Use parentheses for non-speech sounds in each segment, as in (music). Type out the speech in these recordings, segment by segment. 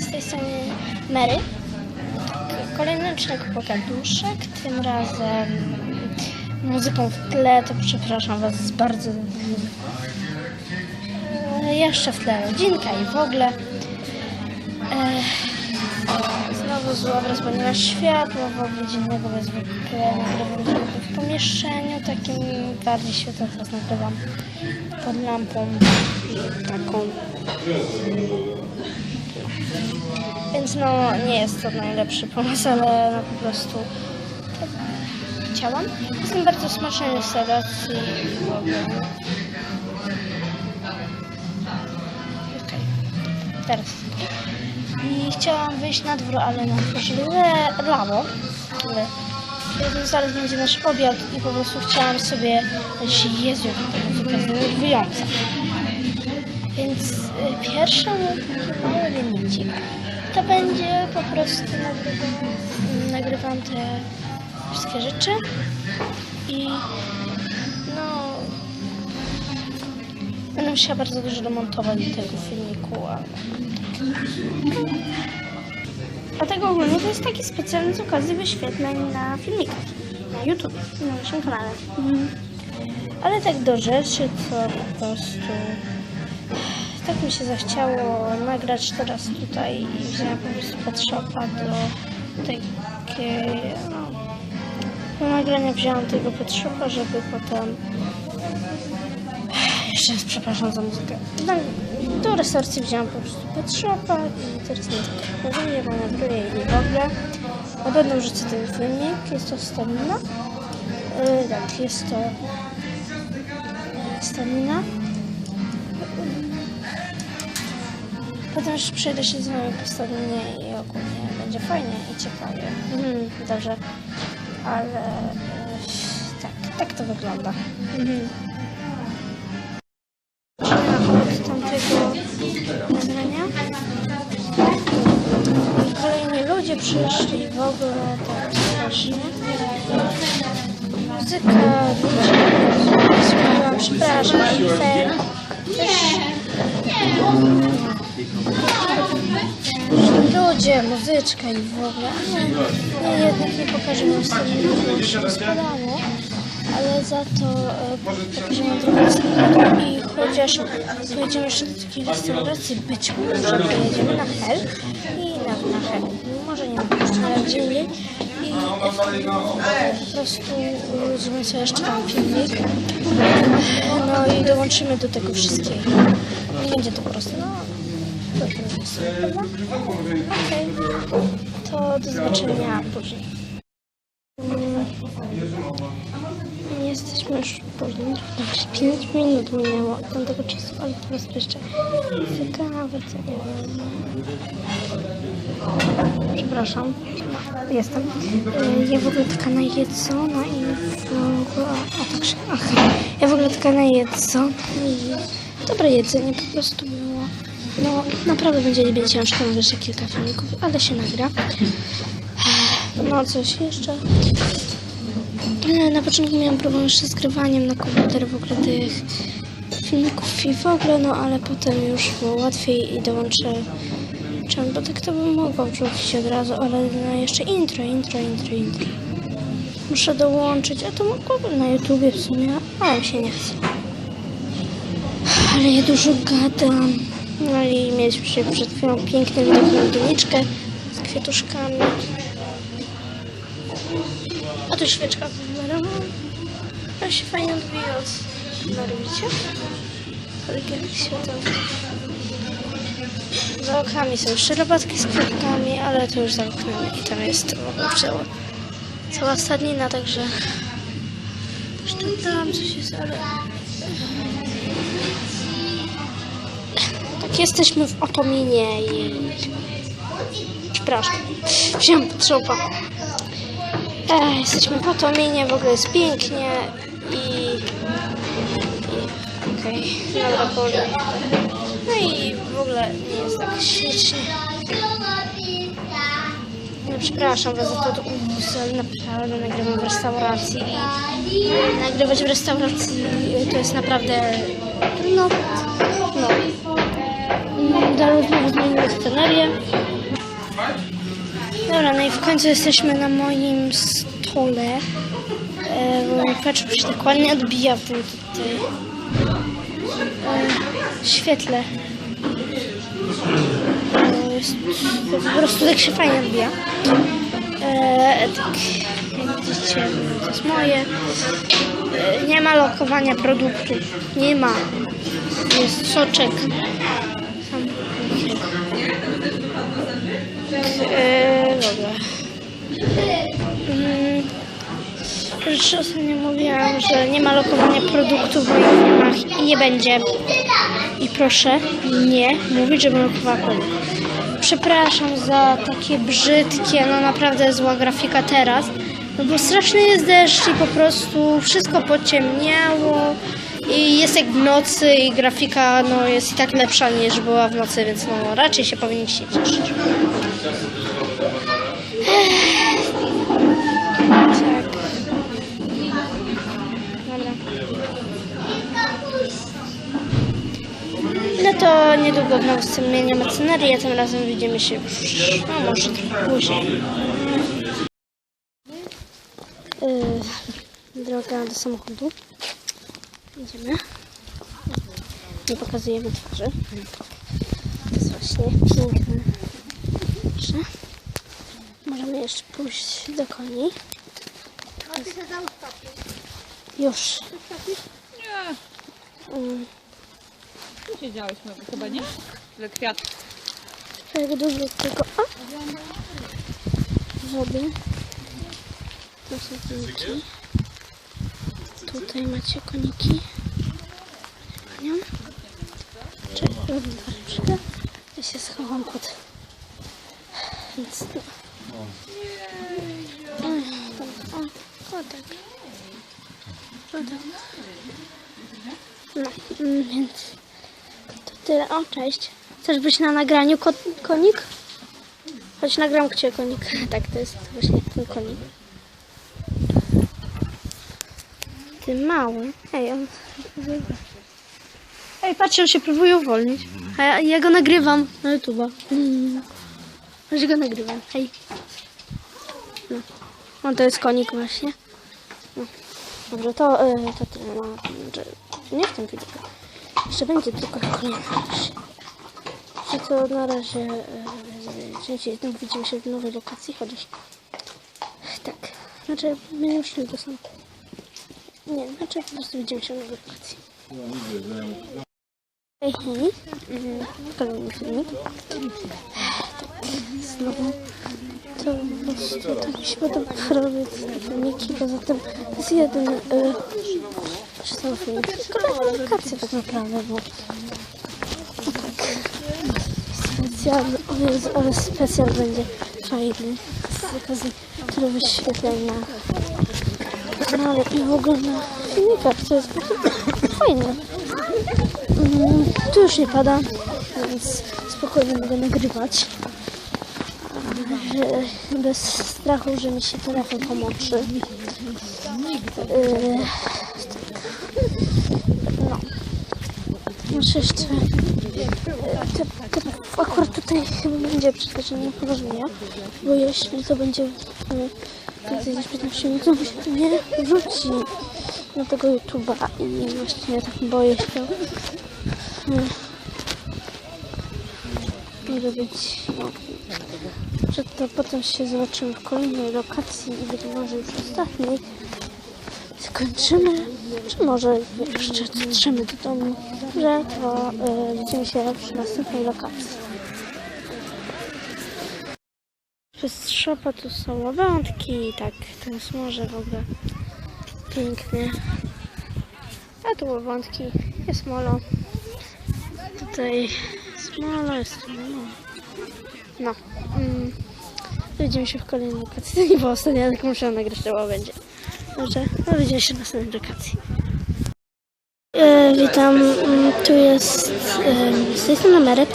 z tej strony Mary. Kolejny odcinek Pogaduszek. Tym razem muzyką w tle, to przepraszam Was bardzo e, jeszcze w tle rodzinka i w ogóle. E, znowu zły obraz, ponieważ światło w ogóle dziennego bez nagrywam w pomieszczeniu takim bardziej światło teraz nagrywam pod lampą taką więc no nie jest to najlepszy pomysł, ale no po prostu chciałam. Jestem bardzo smacznej restauracji. Okej, teraz. I chciałam wyjść na dwór, ale dworze le- lało. Ale zaraz będzie nasz obiad i po prostu chciałam sobie powiedzieć, Jezu, muzyka jest. Więc pierwszy mój mały linicik to będzie po prostu nagrywam, nagrywam te wszystkie rzeczy i no będę musiała bardzo dużo domontować do tego filmiku, ale Dlatego ogólnie to jest taki specjalny z okazji wyświetleń na filmikach na YouTube, na naszym kanale. Mhm. Ale tak do rzeczy, to po prostu tak mi się zachciało nagrać teraz tutaj i wziąłem po prostu Petshopa do takiej, no, do nagrania wziąłem tego Petshopa, żeby potem (sighs) jeszcze raz przepraszam za muzykę. Do, do restauracji wziąłem po prostu Petshopa i teraz nie pokazuję, bo nagryję i w ogóle. Na pewno wrzucę ten filmik, jest to stamina. Yy, tak, jest to stamina. Potem już przejdę się z wami po stadionie i ogólnie będzie fajnie i ciekawie. Mhm, dobrze. Ale e, tak, tak to wygląda. Mhm. Od tamtego nagrania. Kolejni ludzie przyszli w ogóle tak strasznie. Muzyka, ludzie, słuchałam, przepraszam, fair. Też Ludzie, muzyczka i w ogóle. Nie, nie jednak nie pokażę wam się rozpadało, ale za to e, pokażę wam trochę i chociaż pojedziemy jeszcze do takiej restauracji, być może pojedziemy na Hel i na, na Hel. Może nie na ale gdzie indziej. I e, po prostu zrobimy sobie jeszcze tam filmik. No i dołączymy do tego wszystkiego. Nie będzie to proste, no. To do zobaczenia później. Jesteśmy już później. 5 minut minęło od tamtego czasu, ale po prostu jeszcze ciekawe, co nie wiem. Przepraszam. Jestem. Ja w ogóle taka najedzona i w ogóle... A tak się... Aha. Ja w ogóle taka najedzona i dobre jedzenie po prostu było. No naprawdę będzie niby ciężko nagrać kilka filmików, ale się nagra. No coś jeszcze. Na początku miałam problem jeszcze z grywaniem na komputer w ogóle tych filmików i w ogóle, no ale potem już było łatwiej i dołączę czym, bo tak to bym mogła wrzucić od razu, ale no jeszcze intro, intro, intro, intro. Muszę dołączyć, a to mogłabym na YouTubie w sumie, ale się nie chce. Ale ja dużo gadam. No i mieliśmy przed chwilą na doniczkę z kwiatuszkami. A tu świeczka wygląda. Ale się fajnie odbija od... No robicie? Poligier świateł. Za oknami są jeszcze robatki z kwiatkami, ale to już za oknami. I tam jest cała, cała stadnina, także... Już tam coś jest, ale... Tak, jesteśmy w Otominie i... Przepraszam. Wziąłem potrzopa. E, jesteśmy w Otominie, w ogóle jest pięknie i... i Okej, dobra, powiem. No i w ogóle nie jest tak ślicznie. No, przepraszam was za to ale naprawdę nagrywam w restauracji i nagrywać w restauracji to jest naprawdę no, no. Daru znowu zmienił scenerię. Dobra, no i w końcu jesteśmy na moim stole. E, bo patrz, się tak ładnie odbija w tutaj e, świetle. E, po prostu tak się fajnie odbija. E, tak, jak widzicie, to jest moje. E, nie ma lokowania produktu. Nie ma. Jest soczek. E, dobra. Mm, Już ostatnio mówiłam, że nie ma lokowania produktu w moich filmach i nie będzie. I proszę nie mówić, żebym lokowała produkt. Przepraszam za takie brzydkie, no naprawdę zła grafika teraz. No bo straszny jest deszcz i po prostu wszystko pociemniało. I jest jak w nocy i grafika no, jest i tak lepsza niż była w nocy, więc no raczej się powinniście cieszyć. To niedługo znowu zmieniamy scenerię, tym razem widzimy się już, no może trochę później. Yy, droga do samochodu. Idziemy. Nie pokazujemy twarzy. To jest właśnie piękne. Proszę. Możemy jeszcze pójść do koni. Już. Nie, Tu siedziałyśmy chyba, nie? Że kwiat. Jak dużo tego. O! Wody. To są koniki. Tutaj macie koniki. Panią. Dobrze. Ja się schowam pod. No. Ech, O, tak. O tak. No, mm, więc tyle. O, cześć. Chcesz być na nagraniu, ko konik? Chodź, nagram cię, konik. (laughs) Tak, to jest właśnie ten konik. Ty mały. Ej, on... Ej, patrz, on się próbuje uwolnić. A ja, ja go nagrywam na YouTube'a. (laughs) Mm. Go nagrywam. Hej. No. On to jest konik właśnie. No. Dobra, to, y, to tyle. No, nie w tym filmie. Jeszcze będzie tylko kolejny. Że to na razie e, dzięki temu widzimy się w nowej lokacji, chociaż tak, znaczy my nie szli do sam. Nie, znaczy po prostu widzimy się w nowej lokacji. Hej, hej, Mhm, kolejny filmik. Tak, znowu to prostu tak mi się podoba robić filmiki, poza tym to jest jeden e, kolejna lokacja tak naprawdę, bo no tak. Specjal, o Jezu, ale specjal będzie fajny z okazji tyle wyświetleń na kanale i w ogóle na filmikach, to jest fajne. Mm, tu już nie pada, więc spokojnie mogę nagrywać. Bez strachu, że mi się telefon pomoczy. E, No. To, to akurat tutaj chyba będzie przyspieszenie poważnie, bo jeśli to będzie e, więcej niż 15 minut, to się nie wrzuci na tego YouTube'a i właśnie tak boję się. e, Może być, no, że to potem się zobaczymy w kolejnej lokacji i być może już ostatniej. Skończymy, czy może jeszcze dotrzemy do domu, że to y, widzimy się przy następnej lokacji. Przez szopa tu są łabędki, tak, to jest morze w ogóle pięknie. A tu łabędki, jest molo. Tutaj jest molo, jest molo. No, mm, widzimy się w kolejnej lokacji. (laughs) To nie było ostatnia, tylko muszę nagrać to łabędzie. Dobrze, no widzimy się w następnej lokacji. E, witam, Mm, tu jest e, z tej.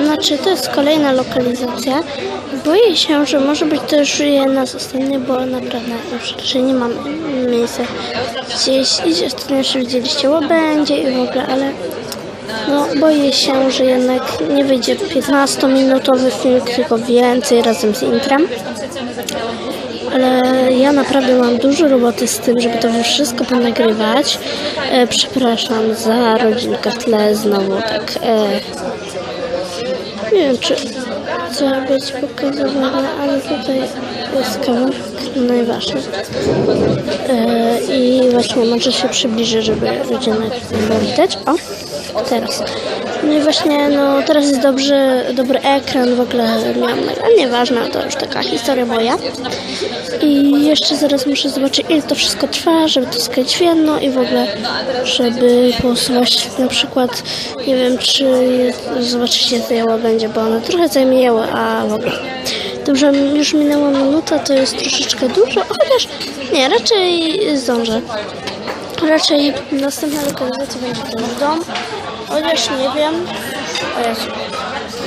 E, znaczy, to jest kolejna lokalizacja. Boję się, że może być już jedna z ostatnich, bo naprawdę już nie mam miejsca gdzieś iść. Ostatnio już widzieliście łabędzie i w ogóle, ale No, boję się, że jednak nie wyjdzie 15-minutowy film, tylko więcej razem z intrem. Ale ja naprawdę mam dużo roboty z tym, żeby to wszystko ponagrywać. E, przepraszam za rodzinkę w tle, znowu tak. E, nie wiem, czy chce być pokazywane, ale tutaj jest kawałek najważniejszy. E, I właśnie może się przybliżę, żeby ludzie było widać. O, teraz. No i właśnie, no teraz jest dobrze, dobry ekran, w ogóle miałam, ale nieważne, to już taka historia moja. I jeszcze zaraz muszę zobaczyć, ile to wszystko trwa, żeby to skryć w jedno i w ogóle, żeby posuwać na przykład, nie wiem, czy zobaczyć, ile zajęło będzie, bo one trochę zajmiały, a w ogóle. Dobrze, już minęła minuta, to jest troszeczkę dużo, chociaż nie, raczej zdążę. Raczej następna lokalizacja będzie ten dom, chociaż nie wiem. O Jezu.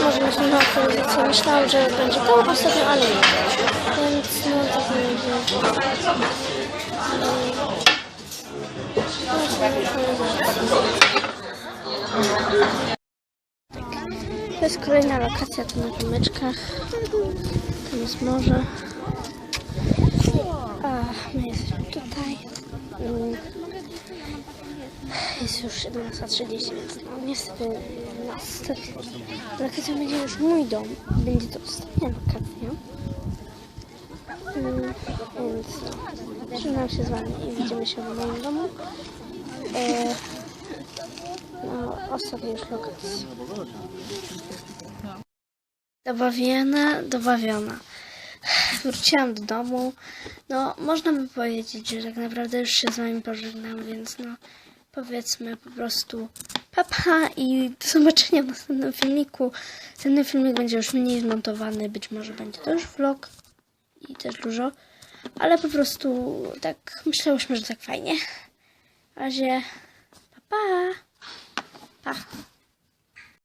Może następna lokalizacja myślałam, że będzie to ostatnio, ale nie. Więc no tak będzie. To jest kolejna lokacja tu na domeczkach. Tam jest morze. A my jesteśmy tutaj. Jest już 17.30, więc no, niestety, niestety lokacja będzie już mój dom. Będzie to ostatnia lokacja. Mm, Więc no, żegnam się z Wami i widzimy się w moim domu. E, no, ostatnia już lokacja. Dobawiona, dobawiona. Wróciłam do domu. No, można by powiedzieć, że tak naprawdę już się z wami pożegnam, więc no, powiedzmy po prostu papa i do zobaczenia w następnym filmiku. Ten filmik będzie już mniej zmontowany, być może będzie to już vlog i też dużo, ale po prostu tak myślałyśmy, że tak fajnie. W razie, pa pa! pa.